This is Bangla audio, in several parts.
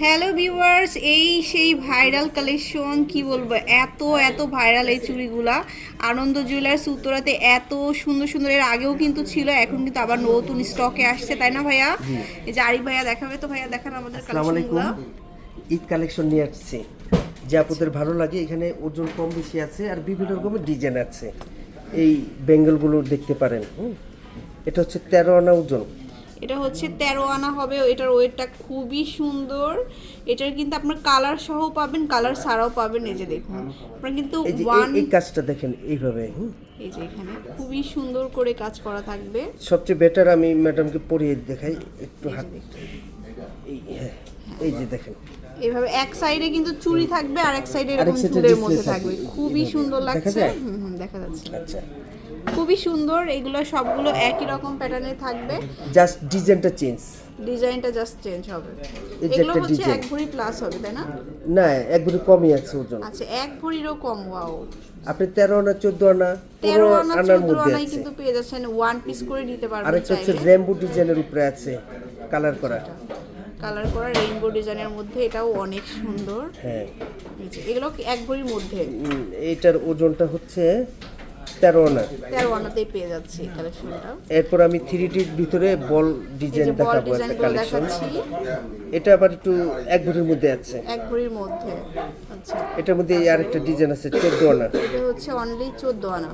হ্যালো ভিউয়ার্স এই সেই ভাইরাল কালেকশন কি বলব এত এত ভাইরাল এই চুড়িগুলা। আনন্দ জুয়েলার্স উত্তরাতে এত সুন্দর সুন্দর এর আগেও কিন্তু ছিল এখন কিন্তু আবার নতুন স্টকে আসছে তাই না ভাইয়া? এই যে আরিফ ভাইয়া দেখাবে তো ভাইয়া দেখান আমাদের আসসালামু আলাইকুম। কালেকশনগুলো ঈদ কালেকশন নিয়ে আসছে। যে আপনাদের ভালো লাগে এখানে ওজন কম বেশি আছে আর বিভিন্ন রকমের ডিজাইন আছে। এই বেঙ্গলগুলো দেখতে পারেন। এটা হচ্ছে তেরো আনা ওজন। এটা হচ্ছে তেরো আনা হবে এটার ওয়েটটা খুবই সুন্দর। এটার কিন্তু আপনার কালার সহ পাবেন কালার ছাড়াও পাবেন এই যে দেখুন। আপনার কিন্তু ওয়ান এই কাজটা দেখেন এইভাবে। এই যে এখানে খুবই সুন্দর করে কাজ করা থাকবে। সবচেয়ে বেটার আমি ম্যাডামকে পরিয়ে দেখাই একটু হাত এই এই যে দেখেন। এভাবে এক সাইডে কিন্তু চুড়ি থাকবে আর এক সাইডে এরকম চুড়ের মধ্যে থাকবে। খুবই সুন্দর লাগছে। হুম হুম দেখা যাচ্ছে। আচ্ছা। খুবই সুন্দর এগুলো সবগুলো একই রকম প্যাটার্নে থাকবে। জাস্ট ডিজাইনটা চেঞ্জ ডিজাইনটা জাস্ট চেঞ্জ হবে। এগুলো হচ্ছে এক ভরি প্লাস হবে তাই না? না একবারে কমই আছে ওজন আচ্ছা এক ভরিরও কম ওয়াও আপনি তেরো আনা চোদ্দ আনা তেরো পনেরো আনা আনার চোদ্দ মধ্যে আনাই কিন্তু পেয়ে যাচ্ছেন ওয়ান পিস করে নিতে পারবেন আরেকটা হচ্ছে রেমবো ডিজাইনের উপরে আছে কালার করা। কালার করা রেইনবো ডিজাইনের মধ্যে এটাও অনেক সুন্দর। হ্যাঁ। এগুলো এক ভরির মধ্যে? এটার ওজনটা হচ্ছে তেরো আনা। তেরো আনাতেই পেয়ে যাচ্ছে কালেকশনটা এরপর আমি থ্রি ডির ভিতরে বল ডিজাইন দেখাবো একটা কালেকশন এটা আবার একটু এক ভরির মধ্যে আছে। এক ভরির মধ্যে। আচ্ছা। এটার মধ্যে এই আরেকটা ডিজাইন আছে চোদ্দ আনা। এটা হচ্ছে অনলি চোদ্দ আনা।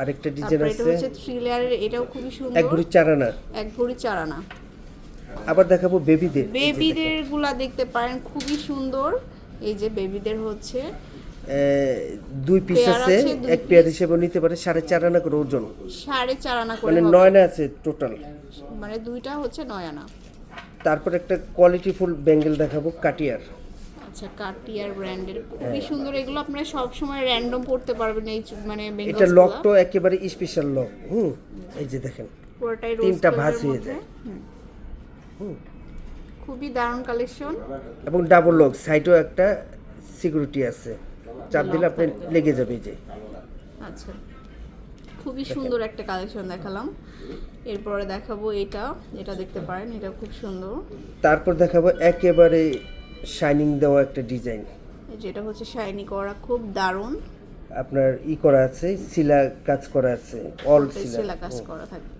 আরেকটা ডিজাইন তারপর এটা আছে হচ্ছে থ্রি লেয়ারের এটাও খুবই সুন্দর এক ভরি চার আনা। এক ভরি চার আনা। আবার দেখাবো বেবিদের বেবিদেরগুলা দেখতে পারেন খুবই সুন্দর। এই যে বেবিদের হচ্ছে। দুই পিস আছে এক পেয়ার হিসেবে নিতে পারে সাড়ে চার আনা করে ওজন। সাড়ে চার আনা করে মানে। নয় না আছে টোটাল মানে দুইটা হচ্ছে নয় আনা। তারপর একটা কোয়ালিটি ফুল ব্যাঙ্গেল দেখাবো কাটিয়ার আচ্ছা কাটিয়ার ব্র্যান্ডের খুবই সুন্দর এগুলো আপনারা সব সময় র্যান্ডম পড়তে পারবেন এই মানে এটা লকটা একেবারে স্পেশাল লক হুম? এই যে দেখেন পুরোটাই তিনটা ভাঁজ হয়ে যায়। খুবই দারুণ কালেকশন এবং ডাবল লক সাইডেও একটা সিকিউরিটি আছে। চাপ দিলে আপনি লেগে যাবে যে। আচ্ছা। খুবই সুন্দর একটা কালেকশন দেখালাম। এরপরে দেখাবো এটা। এটা দেখতে পারেন এটা খুব সুন্দর। তারপর দেখাবো একেবারে শাইনিং দেওয়া একটা ডিজাইন এই যেটা হচ্ছে শাইনি করা খুব দারুণ। আপনার ই করা আছে সিলা কাজ করা আছে অল সিলা সেলা কাজ করা থাকবে।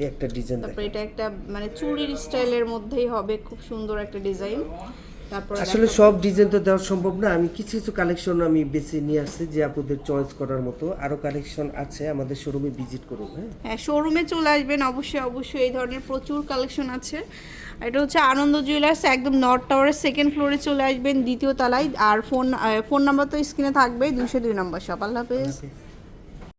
এই একটা ডিজাইন তারপর এটা একটা মানে চুড়ির স্টাইলের মধ্যেই হবে খুব সুন্দর একটা ডিজাইন তারপর আসলে সব ডিজাইন তো দেওয়া সম্ভব না। আমি কিছু কিছু কালেকশন আমি বেছে নিয়ে আসছি যে আপনাদের চয়েস করার মতো। আরও কালেকশন আছে আমাদের শোরুমে ভিজিট করুন হ্যাঁ? হ্যাঁ শোরুমে চলে আসবেন। অবশ্যই অবশ্যই এই ধরনের প্রচুর কালেকশন আছে। এটা হচ্ছে আনন্দ জুয়েলার্স একদম নর্থ টাওয়ারের সেকেন্ড ফ্লোরে চলে আসবেন দ্বিতীয় তলায়। আর ফোন ফোন নাম্বার তো স্ক্রিনে থাকবে দুশো দুই নম্বর শপ আল্লাহ হাফেজ।